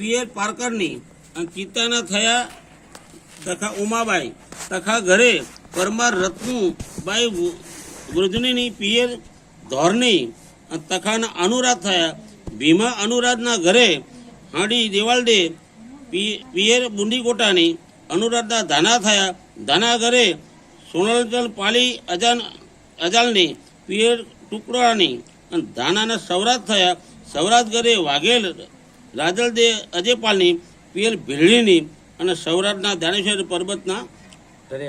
પિયર પારકરની પિતાના થયા તથા ઉમાબાઈ તથા ઘરે પરમાર રત્નુબાઈ વૃજનીની પિયર ધોરની તખાના અનુરાધ થયા. ભીમા અનુરાધના ઘરે હાડી દેવાલડે પિયર બુંડીકોટાની અનુરાધના ધાના થયા. ધાના ઘરે સોનલચલ પાલી અજાન, અજાલની પિયર ટુકડાની અને ધાનાના સૌરાત થયા. સૌરાત ઘરે વાઘેલ રાજલ દે અજયપાલની પીએલ ભીલડીની અને સૌરાષ્ટ્રના ધાનેશ્વર પર્વતના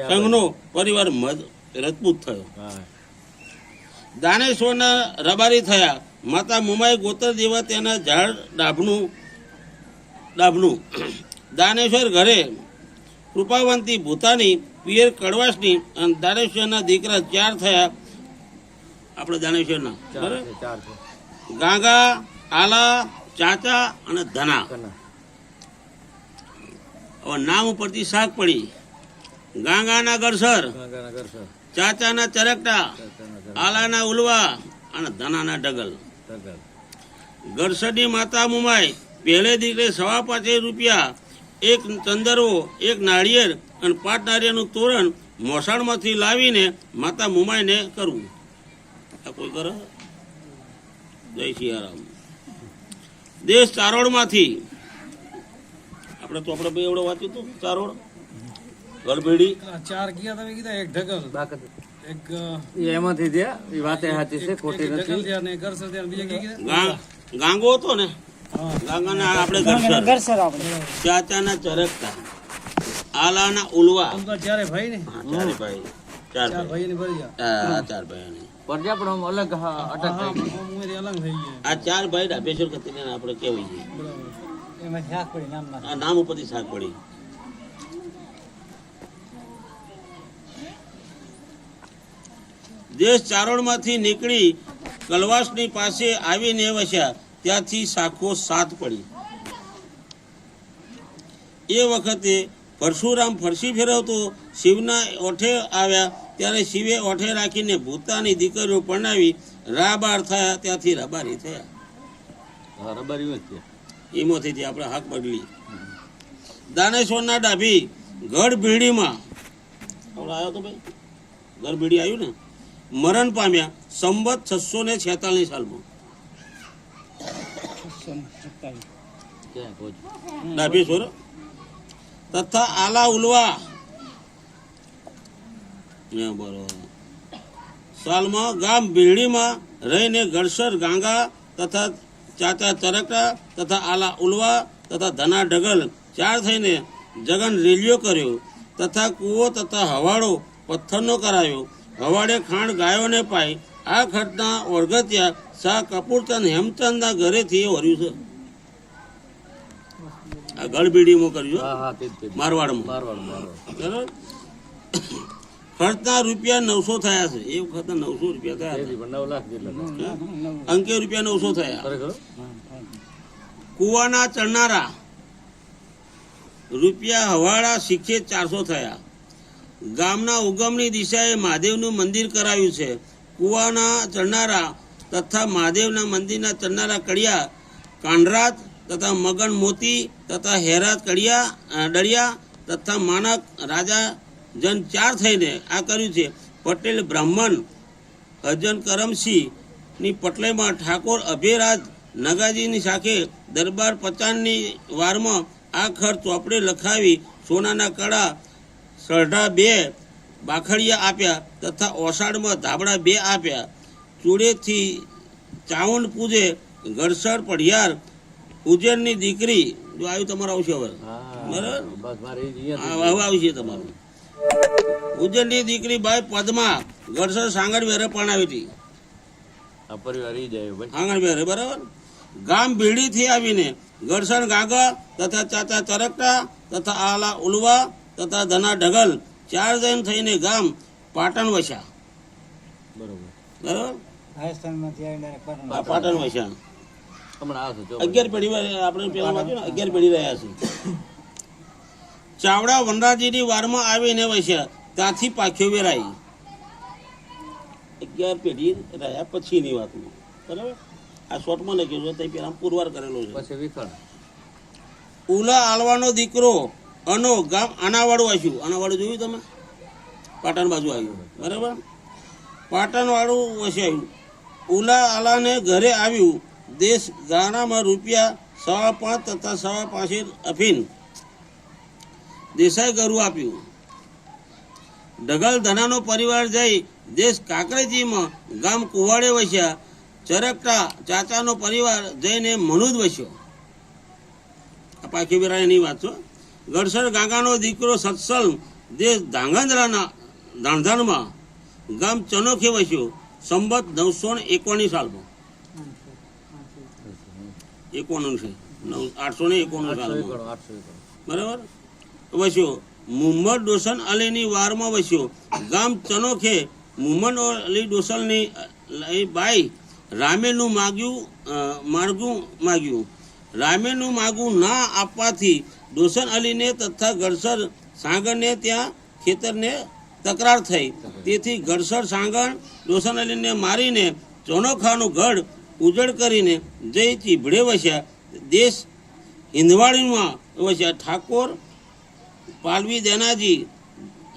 સંઘનો પરિવાર રજપૂત થયો. દાનેશ્વરના રબારી થયા. માતા મુમાઈ ગોત્ર જેવા તેના ઝાડ ડાભનું ડાભનું દાનેશ્વર ઘરે કૃપાવંતી ભૂતાની પિયર કડવાસની અને દાનેશ્વરના દીકરા ચાર થયા. આપણે દાનેશ્વરના બરાબર? ગાંગા આલા ચાચા અને ધના. હવે નામ ઉપરથી શાક પડી. ગાંગાના ગરસર ચાચાના ચરકટા. આલાના ઉલવા અને ધનાના ડગલ. ગરસરની માતા મુમાઈ પહેલે દીકરે સવા પાંચે રૂપિયા, એક ચંદરવો એક નાળિયેર અને પાંચ નાળિયેરનું તોરણ મોસાળમાંથી લાવીને માતા મુમાઈને કરવું આ કોઈ કરે? જય સિયારામ. દેશ ચારોળમાંથી. આપણે તો આપણે ભાઈ એવડો વાંચ્યું હતું ચારોળ. ગળભેડી. ચાર ગયા તમે કીધા એક ઢગલ. એક એમાંથી જે એ વાતે સાચી છે ખોટી નથી. થયા ને ગરસર થયા ને બીજા કઈ કીધા? ગાં- ગાંગો હતો ને? હા. ગાંગાના આપણે ગરસર ચાચાના ચરકતા. આલાના ઉલવા. ચારે ભાઈ ને? ચારે ભાઈ. ચાર ભાઈ. ચાર ભાઈ પરજા પણ માંથી અલગ અટક થઈ અલગ થઈ ગયા. આ ચાર ભાઈ ડાબેશ્વર ખત્રીને આપણે કહેવાય છે? એમાં શાક પડી નામ આ નામ ઉપરથી શાક પડી દેશ ચારોળમાંથી નીકળી કલવાસની પાસે આવીને વસ્યા. ત્યાંથી શાખો સાત પડી. એ વખતે પરશુરામ ફરસી ફેરવતો શિવના ઓઠે આવ્યા. ત્યારે શિવે ઓઠે રાખીને ભૂતાની દીકરીઓ પરણાવી રાબાર થયા ત્યાંથી રબારી થયા. રબારી એમાંથી આપણે હાક બદલી દાનેશ્વરના ડાભી ગઢ ભીડીમાં આપણે આવ્યો તો ભાઈ? ગઢ ભીડી આવ્યું ને? મરણ પામ્યા સંવત છસો ને છેતાલીસ સાલમાં ડાભી છો? તથા આલા ઉલવા બરોબર. સાલમાં ગામ બિલડીમાં રહીને ગળસર ગાંગા તથા ચાચા ચરકડા તથા આલા ઉલવા તથા ધના ઢગલ ચાર થઈને જગન રેલીઓ કર્યો તથા કૂવો તથા હવાડો પથ્થરનો કરાયો. હવાડે ખાંડ ગાયોને પાઈ આ ઘટના ઓરગત્યા શાહ કપૂરચંદ હેમચંદના ઘરેથી વર્યું છે. આ ગળબીડીમાં કર્યું. મારવાડમાં. મારવાડ મારવાડ બરાબર? ખર્ચના રૂપિયા નવસો થયા છે. એ વખતે નવસો રૂપિયા થયા અંકે રૂપિયા નવસો થયા. કુવાના ચડનારા રૂપિયા હવાળા શીખે ચારસો થયા. ગામના ઉગમની દિશાએ મહાદેવનું મંદિર કરાયું છે. કુવાના ચડનારા તથા મહાદેવના મંદિરના ચડનારા કડિયા કાંડરાત તથા મગન મોતી તથા હેરાત કડિયા ડળિયા તથા માનક રાજા જન ચાર થઈને આ કર્યું છે. પટેલ બ્રાહ્મણ અજન કરમસિંહની પટલેમાં ઠાકોર અભયરાજ નગાજીની સાથે દરબાર પચાનની વારમાં આ ખર્ચ ચોપડે લખાવી સોનાના કડા સરઢા બે બાખડિયા આપ્યા તથા ઓસાડમાં ધાબળા બે આપ્યા. ચૂડેથી ચાવંડ પૂજે ગરસડ પઢિયાર. ઉજ્જૈનની દીકરી જો આવ્યું તમારું આવશે હવે. હા બરાબર. હવે આવશે તમારું. ઉજ્જૈનની દીકરી બાઈ પદ્મા ગરસડ સાંગડ વેરે પરણાવી હતી. આ પરિવાર એ જાય ભાઈ. આંગણ વેરે બરાબર? ગામ ભીડીથી આવીને ગરસણ ગાગર તથા ચાચા ચરકટા તથા આલા ઉલવા તથા ધના ઢગલ ચાર જણ થઈને ગામ પાટણ વસ્યા. બરોબર. બરાબર? પાટણ વસ્યા. અગિયાર પેઢી આપણે પેલા વાંચ્યું ને અગિયાર પેઢી રહ્યા છે. ચાવડા વનરાજીની વારમાં આવીને વસ્યા ત્યાંથી પાખ્યો વેરાઈ. અગિયાર પેઢી રહ્યા પછીની વાતમાં. બરાબર? આ શોર્ટમાં લખ્યું છે તે પહેલાં પુરવાર કરેલો છે. પછી વિકળ ઉલા આલવાનો દીકરો અનો ગામ આનાવાળું આવ્યું આનાવાળું જોયું તમે? પાટણ બાજુ આવ્યું. બરાબર? પાટણવાળું વસ્યું ઉલા આલાને ઘરે આવ્યું. દેશ ગાણામાં રૂપિયા સવા પાંચ તથા સવા પાંચે અફીન. દેસાઈ ગરુ આપ્યું. ડગલ ધનાનો પરિવાર જઈ દેશ કાકરેજીમાં ગામ કુવાડે વસ્યા ચરકટા ચાચાનો પરિવાર જઈને મનુદ વસ્યો. આ પાખી બેરાયની વાત છો ગડસર ગાંગાનો દીકરો સત્સલ દેશ ધાંગધ્રાના ધાણધાણમાં ગામ ચનોખે વસ્યો સંબત નવસો ને એકોણી સાલમાં. એકોણું છે. નવ આઠસો ને એકોણું સાલમાં. બરાબર? વસ્યો. મુહમ્મદ ડોસન અલીની વારમાં વસ્યો. ગામ ચનોખે મુહમ્મદ અલી ડોસલની બાઈ રામેનું માગ્યું માર્ગું માગ્યું. રામેનું માગું ના આપવાથી ડોસન અલીને તથા ગડસર સાંગરને ત્યાં ખેતરને તકરાર થઈ. તેથી ગડસર સાંગણ ડોસન અલીને મારીને ચોનોખાનું ગઢ ઉજળ કરીને જય ચીભડે વસ્યા. દેશ હિંદવાડીમાં વસ્યા. ઠાકોર પાલવી દેનાજી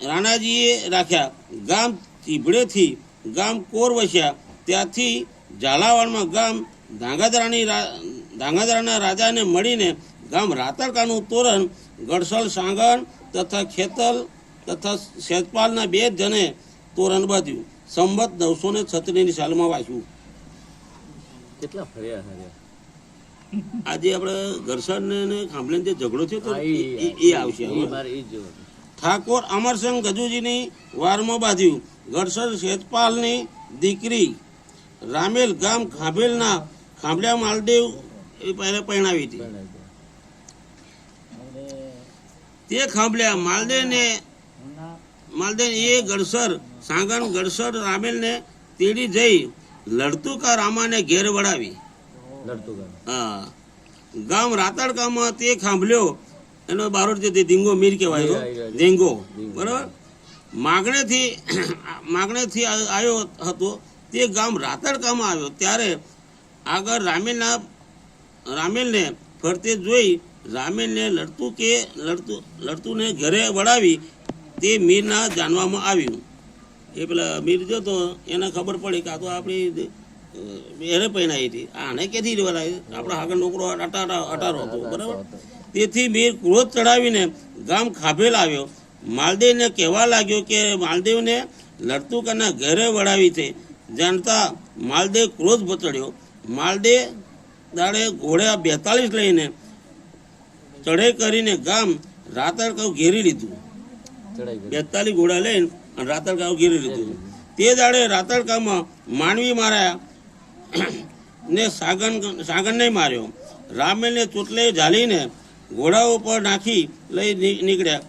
રાણાજીએ રાખ્યા. ગામ તીભડેથી ગામ કોર વસ્યા. ત્યાંથી ઝાલાવાડમાં ગામ ધાંગધ્રાની ધાંગધ્રાના રાજાને મળીને ગામ રાતરકાનું તોરણ ગડસલ સાંગણ તથા ખેતલ તથા શેતપાલના બે જણે તોરણ બાંધ્યું. સંબત નવસો ને છત્રીસની સાલમાં વાંચ્યું. કેટલા ફર્યા આજે આપણે ગરસન ને ખાંભલે જે ઝઘડો થયો તો એ આવશે. ઠાકોર અમરસિંહ ગજુજીની વારમાં બાંધ્યું ગડસર શેતપાલની દીકરી રામેલ ગામ ખાંભેલના ખાંભલિયા માલદેવ એ પહેલા પહેણાવી હતી. તે ખાંભલિયા માલદેવને માલદેવ એ ગડસર સાંગણ ગડસર રામેલને તેડી જઈ લડતુકા રામાને ઘેર વળાવી. હા. ગામ રાતડકામાં તે ખાંભલ્યો. એનો બારોટ જે તે ધીંગો મીર કહેવાય તો ધીંગો. બરાબર? માગણેથી માગણેથી આવ્યો હતો. તે ગામ રાતડકામાં આવ્યો. ત્યારે આગળ રામેલના રામેલને ફરતે જોઈ રામેલને લડતું કે લડતું લડતુંને ઘરે વળાવી તે મીરના જાણવામાં આવ્યું. એ પેલા મીર જોતો એને ખબર પડી કે આ તો આપણી એને પહેણાઈ હતી. આને ક્યાંથી વળાવી આપણા આગળ નોકરો અટારો હતો બરાબર? તેથી મેં ક્રોધ ચડાવીને ગામ ખાભેલ આવ્યો. માલદેવને કહેવા લાગ્યો કે માલદેવને લડતુકાના ઘરે વળાવી છે. જાણતા માલદેવ ક્રોધ બચડ્યો માલદેવ દાડે ઘોડે બેતાલીસ લઈને ચઢે કરીને ગામ રાતરકાવ ઘેરી લીધું. બેતાલીસ ઘોડા લઈને રાતરકાવ ઘેરી લીધું. તે દાડે રાતરકામાં માનવી માર્યા. ને સાગન સાગનને માર્યો. રામેલને ચૂંટલે ઝાલીને ઘોડા ઉપર નાખી લઈ નીકળ્યા.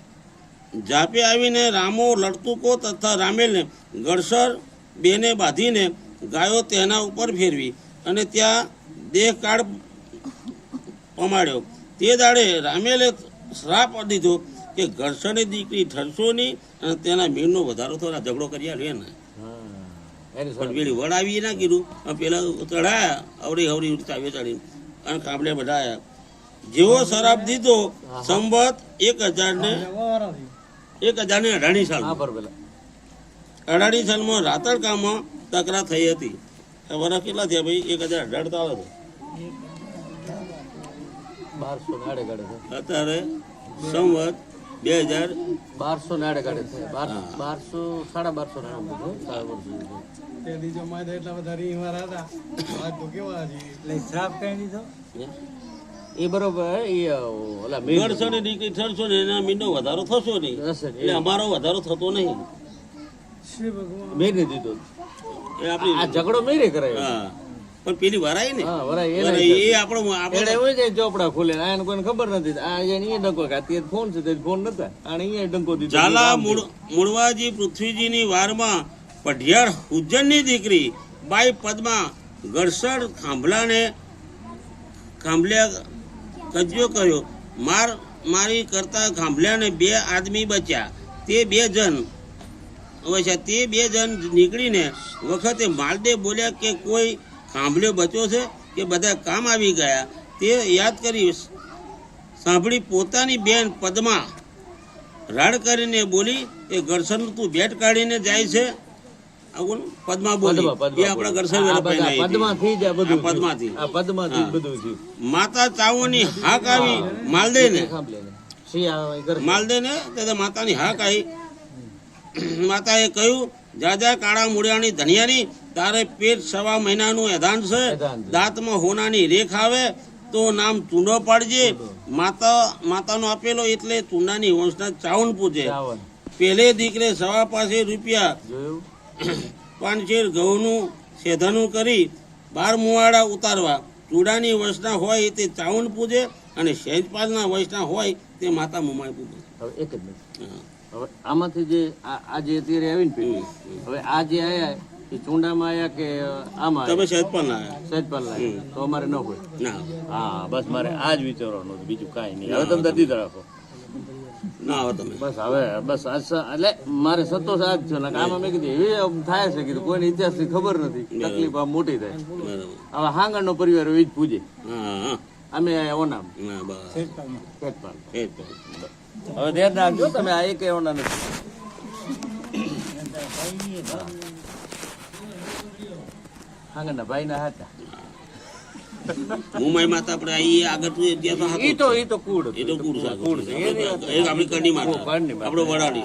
ઝાપે આવીને રામો લડતુકો તથા રામેલને ગળસર બેને બાંધીને ગાયો તેના ઉપર ફેરવી અને ત્યાં દેહ કાળ પમાડ્યો. તે દાડે રામેલે શ્રાપ દીધો કે ઘર્ષણની દીકરી ઠરશો નહીં અને તેના મીરનો વધારો થયો ઝઘડો કર્યા લે ને. હા. એની પણ પેલી વડાવી ના કીધું? પેલા ચડાયા અવડી અવડી ઉડતા ચડી અને કાપડે બધા જેવો શરાબ દીધો સંબત એક હજાર ને એક હજાર ને અઢાણી સાલ અઢાણી સાલમાં રાતરકામાં તકરાર થઈ હતી. વર્ષ કેટલા થયા ભાઈ? એક હજાર અઢાર તો આવે બારસો ને આડે ગાડે છે છે. અત્યારે સંવત બે હજાર? બારસો ને આડે ગાડે છે બારસો સાડા બારસો ને સાડા બારસો ને. તે એટલા બધા રીંગ વાળા હતા. આજ તો કેવા હજી એટલે શ્રાપ કઈ દીધો એ બરોબર એ ઓલા ગઢસો ને દીકરી ને એના મીનો વધારો થશો નહીં. એટલે અમારો વધારો થતો નહીં. શ્રી ભગવાન. મેને દીધો એ આપણી આ ઝઘડો મેરે કરાયો. હા. પણ પેલી વરાય ને? એ આપણો આપણો ચોપડા ખોલે કોઈને ખબર નથી. આ અહીંયા ડંકો કે ફોન છે તે ફોન નતા. આને અહીંયા ડંકો દીધો. ઝાલા મૂળ મૂળવાજી પૃથ્વીજીની વારમાં પઢિયાર ઉજ્જૈનની દીકરી બાઈ પદ્મા ગડસર ખાંભલાને ખાંભલ્યા કજ્યો કર્યો માર મારી કરતા ખાંભલ્યાને બે આદમી બચ્યા. તે બે જણ અવશ્ય તે બે જણ નીકળીને વખતે માલદે બોલ્યા કે કોઈ ખાંભલ્યો બચ્યો છે કે બધા કામ આવી ગયા? તે યાદ કરી સાંભળી પોતાની બેન પદમા રાડ કરીને બોલી એ ઘરસન તું ભેટ કાઢીને જાય છે? પદ્મા બોલી. એ આપણા હતી. પદ્માથી. માતા ચાવોની હાક આવી માલદે ને. માલદે ને માતાની હાક આવી. માતાએ કહ્યું જાજા કાળા મૂળિયાની ધનિયાની તારે પેટ સવા મહિનાનું એધાન છે. દાંતમાં હોનાની રેખ આવે તો નામ ચૂંડો પાડજે. માતા માતાનો આપેલો એટલે ચૂંડાની વંશના ચાવન પૂજે. પેલે દીકરે સવા પાસે રૂપિયા પાંચેર ઘઉંનું સેધનું કરી બાર મુવાડા ઉતારવા. ચૂડાની વંશના હોય તે ચાવન પૂજે અને સહેજપાલના વંશના હોય તે માતા મુમાય પૂજે. હવે એક જ હવે આમાંથી જે આ જે અત્યારે આવીને હવે આ જે આયા એ ચૂંડામાં આયા કે આમાં તમે સહેજપાલ ના આવ્યા સહેજપાલ લાગ્યા. તો અમારે ન હોય. ના હા બસ મારે આ જ વિચારવાનું હતું બીજું કાંઈ નહીં. હવે તમે દર્દી રાખો ના આવો તમે. બસ હવે બસ આ એટલે મારે સંતોષ આ જ છે ને આમાં મેં કીધું એવી થાય છે કીધું કોઈને ઇતિહાસની ખબર નથી. તકલીફ આમ મોટી થાય. હવે હાંગણનો પરિવાર એ જ પૂજે. હા હા. અમે આયા ઓનામ. ના હવે ધ્યાન રાખજો તમે આ એક ઓના નથી. હાંગણના ભાઈના હતા મુંબઈ માતા આપણે આવીએ આગળ તું તો ઈ તો કુડ એ તો કુડ કુડ એ આપણી કડી કુડ, માતા. કુડની માતા. આપણો વડાડી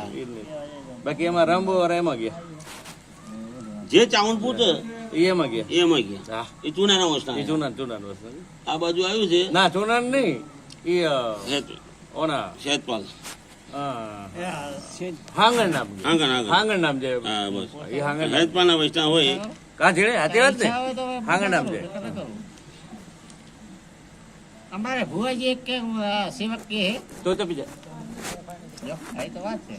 બાકી એમાં રંબો એમાં ગયા. જે એમાં એ એમાં ગયા. હા. એ ચૂનાના વંશના ઈ જૂના જૂના વસ્તુ આ બાજુ આવ્યું છે? ના જૂના નહીં. એ ઓના. અ, હાંગણ નામ. હાંગણ નામ છે હા બસ. હાંગણ હોય. કાં છે હાથી વાત ને હાંગણ આપજે અમારે ભુવાજી એક કે સેવક કે તો તો બીજા. જો, આ તો વાત છે.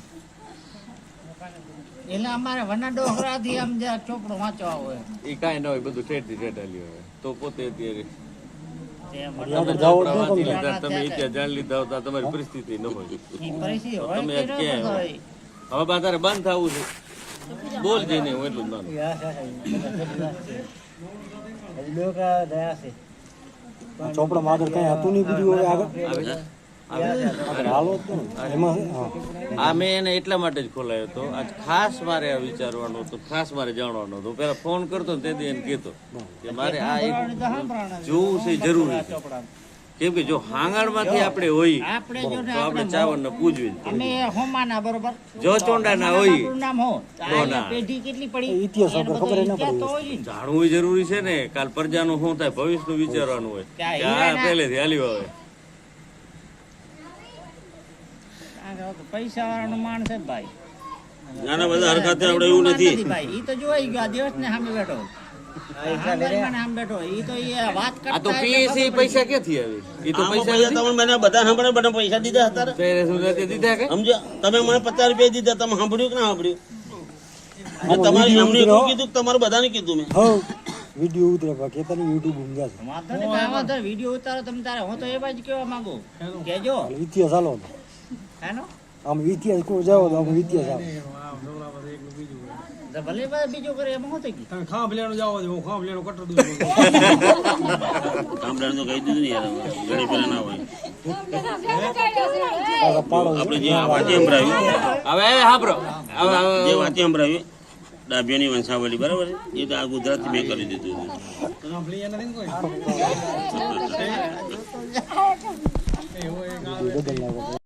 એટલે અમારે વના ડોહરાથી આમ જે ચોપડો વાંચવા હોય. એ કાંઈ ન હોય બધું ઠેઠથી ઠેઠ હાલ્યું હોય. તો પોતે અત્યારે તમારી પરિસ્થિતિ ન હોય. તમે હવે બંધ થવું છે. બોલ જઈને હું એટલું જ ચોપડા આગળ કઈ હતું નહીં બીજું હવે આગળ? હાલો એમાં આ મેં એને એટલા માટે જ ખોલાયો હતો. આજ ખાસ મારે આ વિચારવાનું હતું ખાસ મારે જાણવાનું હતું. પેલા ફોન કરતો ને દી એને કહેતો કે મારે આ એક જોવું છે જરૂરી છે. કેમ કે જો હાંગણમાંથી આપણે હોઈએ આપણે જો તો આપણે પૂજવી અમે હોમાના બરોબર? જો ચોંડાના હોય નામ હો? તો તો આ ના. પેઢી કેટલી પડી? ઇતિહાસ એનો ખબર ન ઇતિહાસ હોય જાણવું જરૂરી છે ને કાલ પ્રજાનું શું થાય ભવિષ્યનું વિચારવાનું હોય. કે આ પહેલેથી હાલ્યું આવે. પૈસા વાળાનો માણસ જ ભાઈ. નાના બધા હરખાતે આપણે એવું નથી. ભાઈ. એ તો જોઈ ગયો આ દિવસ ને સામે બેઠો. તમે મને પચાસ રૂપિયા દીધા તમે સાંભળ્યું કે ના સાંભળ્યું? મેં તમારી. એટલું કીધું કે તમારું બધાને કીધું મેં. વીડિયો ઉતરે પણ કેતા યુટ્યુબ ઊંઘ્યા છે. વાંધો નહીં કાંઈ વાંધો નહીં. વીડિયો ઉતારો તમે તારે. હું તો એ બાજુ કેવા માંગુ. કેજો ઇતિહાસ હાલો. હેનો આમ ઇતિહાસ કોઈ જાઓ તો આમ ઇતિહાસ આવે તો ભલે ભાઈ બીજું કરે એમાં હું પીવાનું જાઓ હું ખાવા પીવાનું કટર દઉં સાંભળાને તો કહી દીધું ને યાર ઘણી પેલા ના હોય. પાડો આપણે જે વાંચી સંભળાવ્યું. હવે સાંભળો. હવે જે વાંચી સંભળાવ્યું. ડાભિયાની વંશાવલી બરાબર એ તો આ ગુજરાત મેં કરી દીધું નાખો